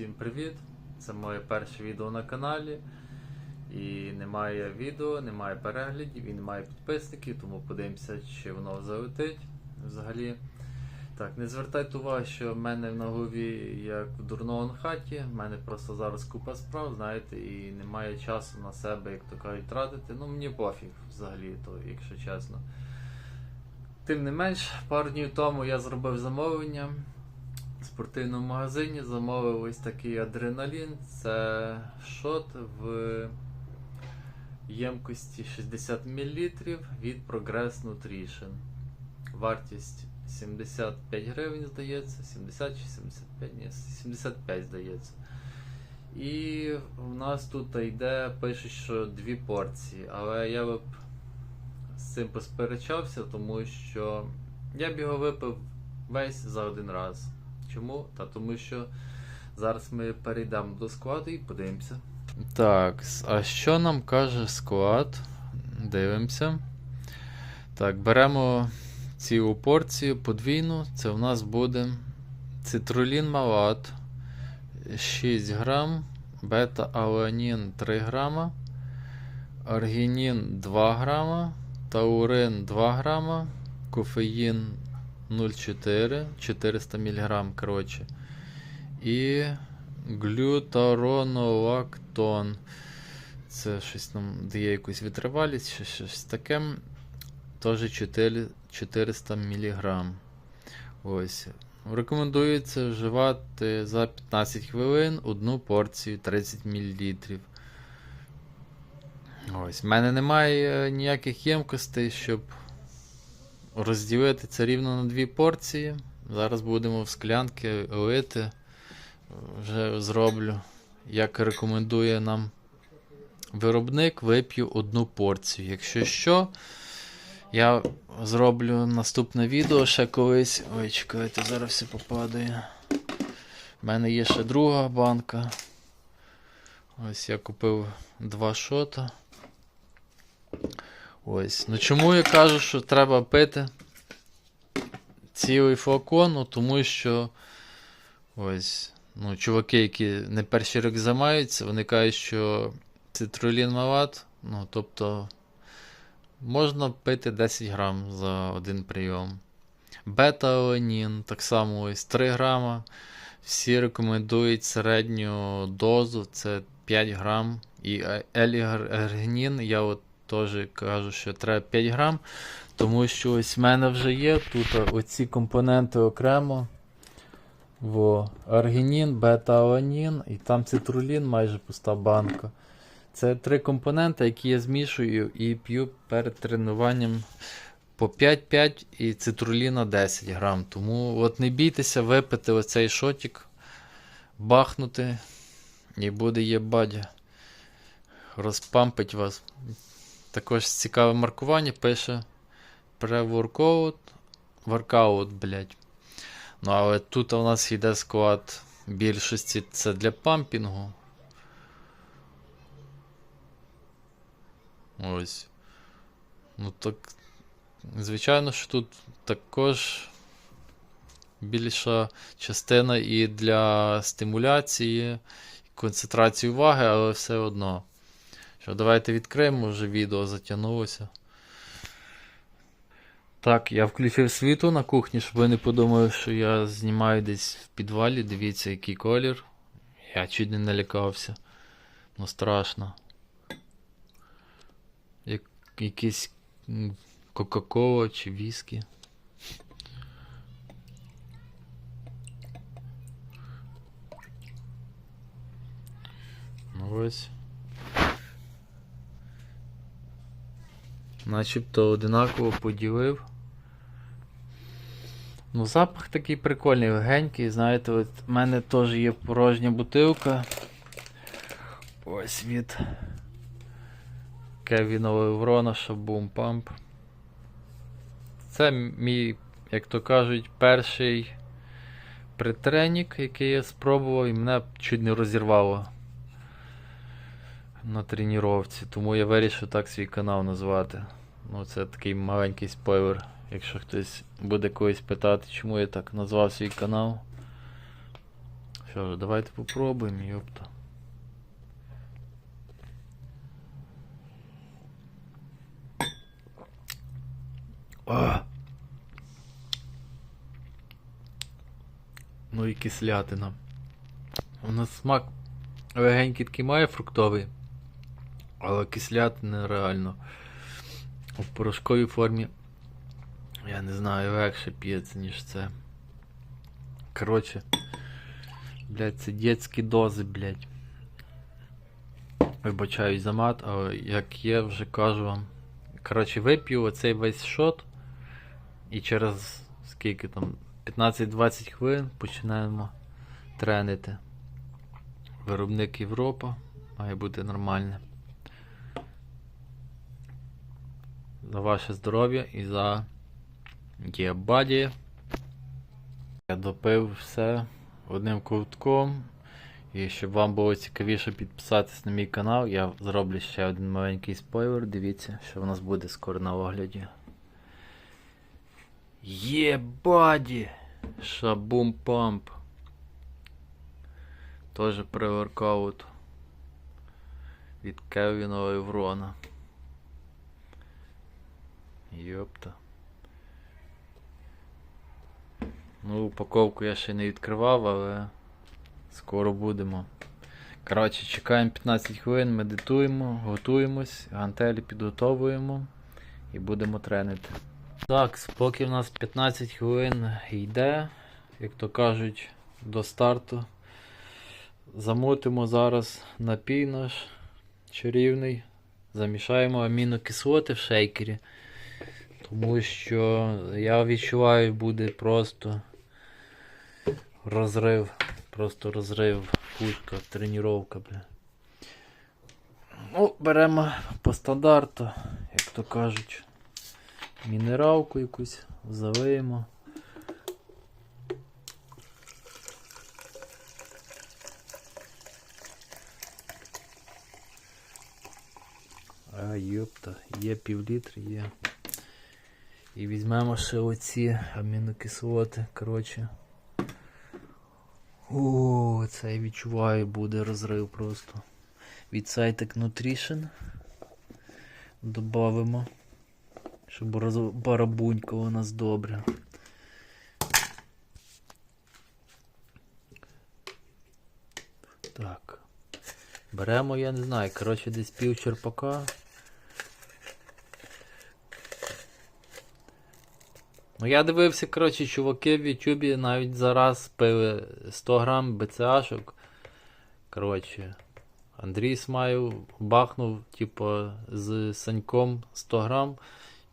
Всім привіт! Це моє перше відео на каналі. І немає відео, немає переглядів і немає підписників, тому подивимося, чи воно залетить взагалі. Так, не звертайте увагу, що в мене на голові як в дурного на хаті. В мене просто зараз купа справ, знаєте, і немає часу на себе, як то кажуть, тратити. Ну, мені пофіг взагалі, то, якщо чесно. Тим не менш, пару днів тому я зробив замовлення в спортивному магазині замовив ось такий адреналін. Це шот в ємкості 60 мл від Progress Nutrition. Вартість 75 гривень, здається, 70 чи 75, ні, 75 здається. І в нас тут йде, пишуть, що дві порції, але я б з цим посперечався, тому що я б його випив весь за один раз. Чому? Та тому що зараз ми перейдемо до складу і подивимося. Так, а що нам каже склад? Дивимося. Так, беремо цілу порцію подвійну. Це в нас буде цитрулін малат 6 грам, бета-аланін 3 грама, аргінін 2 грама, таурин 2 грама, кофеїн 0,4, 400 мг, коротше. І глютаронолактон. Це щось нам дає якусь витривалість, ще щось таке. Теж 4, 400 мг. Ось. Рекомендується вживати за 15 хвилин одну порцію 30 мл. Ось. В мене немає ніяких ємкостей, щоб розділити це рівно на дві порції. Зараз будемо в склянки лити. Вже зроблю, як рекомендує нам виробник, вип'ю одну порцію. Якщо що, я зроблю наступне відео ще колись. Ой, чекайте, зараз все попадає. У мене є ще друга банка. Ось я купив два шота. Ось. Ну чому я кажу, що треба пити цілий флакон? Ну, тому що ось, ну, чуваки, які не перший рік займаються, вони кажуть, що цитрулін малат, ну, тобто можна пити 10 грам за один прийом. Бета-аленін, так само ось 3 грама. Всі рекомендують середню дозу, це 5 грам. І елігаргінін, я от теж кажу, що треба 5 грам, тому що ось в мене вже є тут оці компоненти окремо. Во, аргінін, бета-аланін і там цитрулін, майже пуста банка. Це три компоненти, які я змішую і п'ю перед тренуванням по 5-5 і цитруліна 10 грам. Тому от не бійтеся випити оцей шотик, бахнути, і буде єбадя. Розпампить вас. Також цікаве маркування пише pre-workout, workout, блядь. Ну, але тут у нас йде склад більшості це для пампінгу. Ось. Ну так. Звичайно, що тут також більша частина і для стимуляції, і концентрації уваги, але все одно. Що, давайте відкриємо, вже відео затягнулося. Так, я включив світло на кухні, щоб ви не подумали, що я знімаю десь в підвалі. Дивіться, який колір. Я чуть не налякався. Ну страшно. Як, якийсь Кока-Кола чи віскі. Ну ось. Начебто одинаково поділив. Ну, запах такий прикольний, легенький, знаєте, от в мене теж є порожня бутилка. Ось від Кевінової Boom Pump. Це мій, як то кажуть, перший притренік, який я спробував, і мене чуть не розірвало на тренувці, тому я вирішив так свій канал назвати. Ну, це такий маленький спойлер. Якщо хтось буде колись питати, чому я так назвав свій канал. Що ж, давайте попробуємо, йопта. А! Ну і кислятина. У нас смак легенький такий має фруктовий, але кислятина реально. В порошковій формі, я не знаю, легше п'ється, ніж це. Коротше, блядь, це дітські дози, блядь. Вибачаюсь за мат, але як є, вже кажу вам. Коротше, вип'ю оцей весь шот. І через скільки там 15-20 хвилин починаємо тренити. Виробник Європа має бути нормальне. За ваше здоров'я і за Геобаді. Я допив все одним ковтком. І щоб вам було цікавіше підписатись на мій канал, я зроблю ще один маленький спойлер. Дивіться, що в нас буде скоро на огляді. Єбаді! Шабум памп. Тоже pre-workout від Кевіна Еврона. Йопта. Ну, упаковку я ще не відкривав, але скоро будемо. Коротше, чекаємо 15 хвилин, медитуємо, готуємось, гантелі підготовуємо і будемо тренити. Так, поки в нас 15 хвилин йде, як то кажуть, до старту. Замутимо зараз напій наш чарівний. Замішаємо амінокислоти в шейкері. Тому що я відчуваю, буде просто розрив. Просто розрив, пушка, тренування, бля. Ну, беремо по стандарту, як то кажуть, мінералку якусь залиємо. А, йопта, є півлітр, є. І візьмемо ще оці амінокислоти, коротше. О, це я відчуваю, буде розрив просто. Від Cytec Nutrition добавимо, щоб барабунькало нас добре. Так. Беремо, я не знаю, коротше, десь пів черпака. Ну я дивився, коротше, чуваки в Ютубі навіть зараз пили 100 грам БЦАшок. Коротше, Андрій Смаєв бахнув, типу, з Саньком 100 грам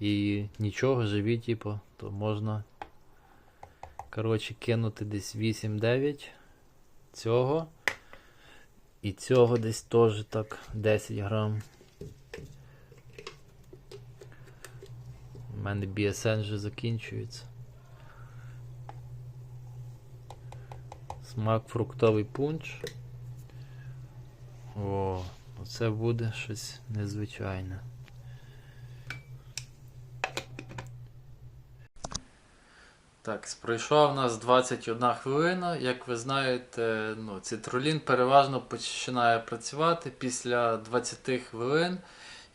і нічого, живі, типу, то можна. Коротше, кинути десь 8-9 цього. І цього десь теж так 10 грам. Мене BSN вже закінчується. Смак фруктовий пунш. О, оце буде щось незвичайне. Так, пройшла у нас 21 хвилина. Як ви знаєте, ну, цитрулін переважно починає працювати після 20 хвилин,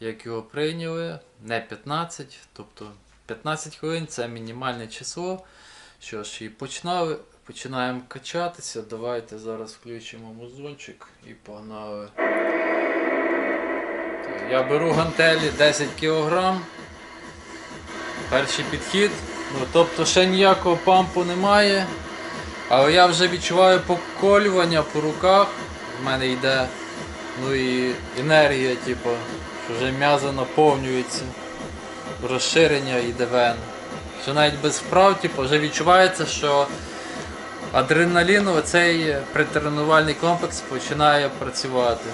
як його прийняли, не 15. Тобто 15 хвилин це мінімальне число. Що ж, і починали, починаємо качатися. Давайте зараз включимо музончик і погнали. Я беру гантелі 10 кг. Перший підхід. Ну, тобто ще ніякого пампу немає. Але я вже відчуваю поколювання по руках. В мене йде. Ну і енергія, типу, вже м'язо наповнюється. Розширення йде вен. Навіть без вправ, типу, вже відчувається, що адреналін, оцей притренувальний комплекс починає працювати.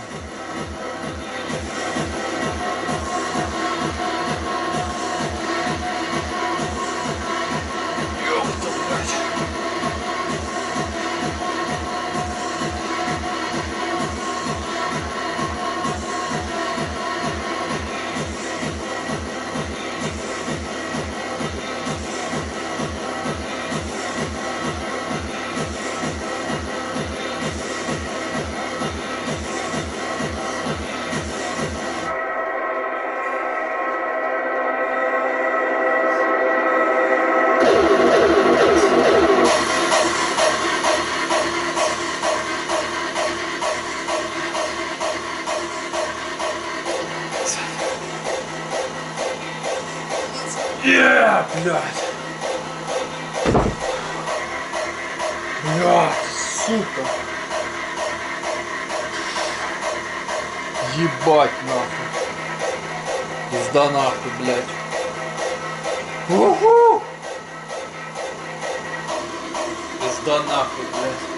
Е, блядь. Блядь, сука. Ебать нахуй. Пизда нахуй, блядь. Уху! Пизда нахуй, блядь.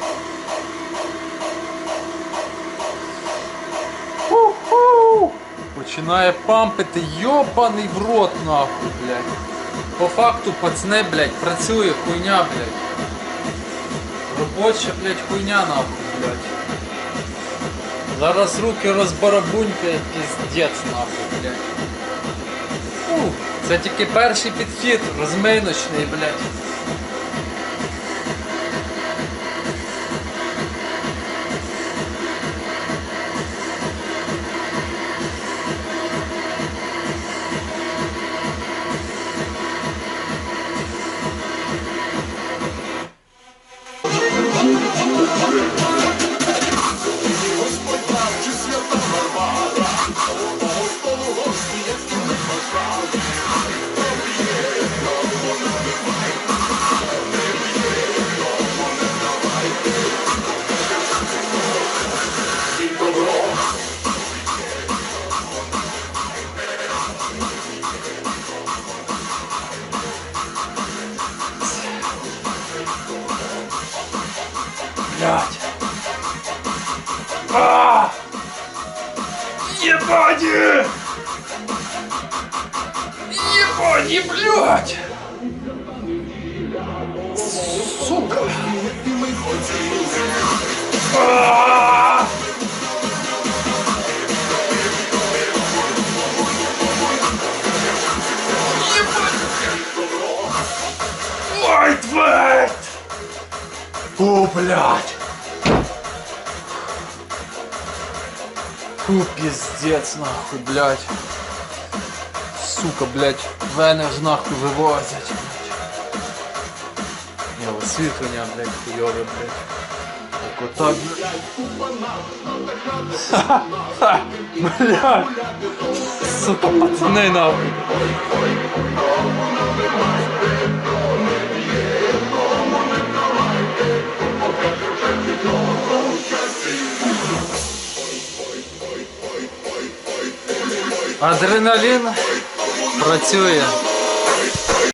Починає пампити, йобаний в рот нахуй, блядь. По факту пацне, блядь, працює хуйня, блядь. Робоча, блядь, хуйня нахуй, блядь. Зараз руки розбарабунькає, піздець нахуй, блядь. Фу, це тільки перший підхід, розминочний, блядь. Блядь. А! Ебани! Ебани, блядь! Сука! А! О, блядь! Фу, пиздец, нахуй, блядь. Сука, блядь, вени ж нахуй вивозять, блядь. Не, освітлення, блядь, хуйове, блядь. Так отак, Ха-ха, блядь. Сука, пацани, нахуй. Адреналін працює.